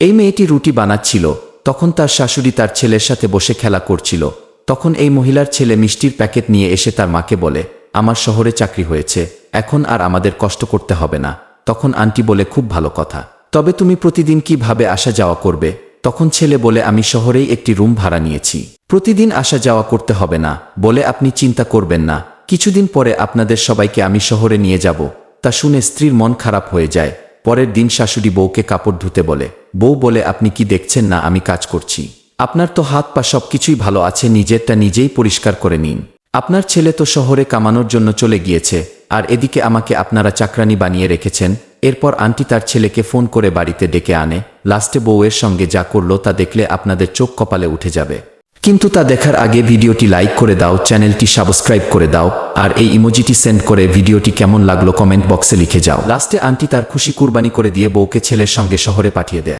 এই মেয়েটি রুটি বানাচ্ছিল। তখন তার শাশুড়ি তার ছেলের সাথে বসে খেলা করছিল। তখন এই মহিলার ছেলে মিষ্টির প্যাকেট নিয়ে এসে তার মাকে বলে, আমার শহরে চাকরি হয়েছে। এখন আর আমাদের কষ্ট করতে হবে না। তখন আন্টি বলে, খুব ভালো কথা। তবে তুমি প্রতিদিন কীভাবে আসা যাওয়া করবে? তখন ছেলে বলে, আমি শহরেই একটি রুম ভাড়া নিয়েছি। প্রতিদিন আসা যাওয়া করতে হবে না। বলে, আপনি চিন্তা করবেন না। কিছুদিন পরে আপনাদের সবাইকে আমি শহরে নিয়ে যাব। তা শুনে স্ত্রীর মন খারাপ হয়ে যায়। পরের দিন শাশুড়ি বউকে কাপড় ধুতে বলে বউ বলে, আপনি কি দেখছেন না? আমি কাজ করছি। আপনার তো হাত পা সবকিছুই ভালো আছে, নিজেরটা নিজেই পরিষ্কার করে নিন। আপনার ছেলে তো শহরে কামানোর জন্য চলে গিয়েছে, আর এদিকে আমাকে আপনারা চাকরানি বানিয়ে রেখেছেন। এরপর আন্টি তার ছেলেকে ফোন করে বাড়িতে ডেকে আনে। লাস্টে বউয়ের সঙ্গে যা করল তা দেখলে আপনাদের চোখ কপালে উঠে যাবে। কিন্তু তা দেখার আগে ভিডিওটি লাইক করে দাও, চ্যানেলটি সাবস্ক্রাইব করে দাও, আর এই ইমোজিটি সেন্ড করে ভিডিওটি কেমন লাগল কমেন্ট বক্সে লিখে যাও। লাস্টে আন্টি তার খুশি কুরবানি করে দিয়ে বউকে ছেলের সঙ্গে শহরে পাঠিয়ে দেয়।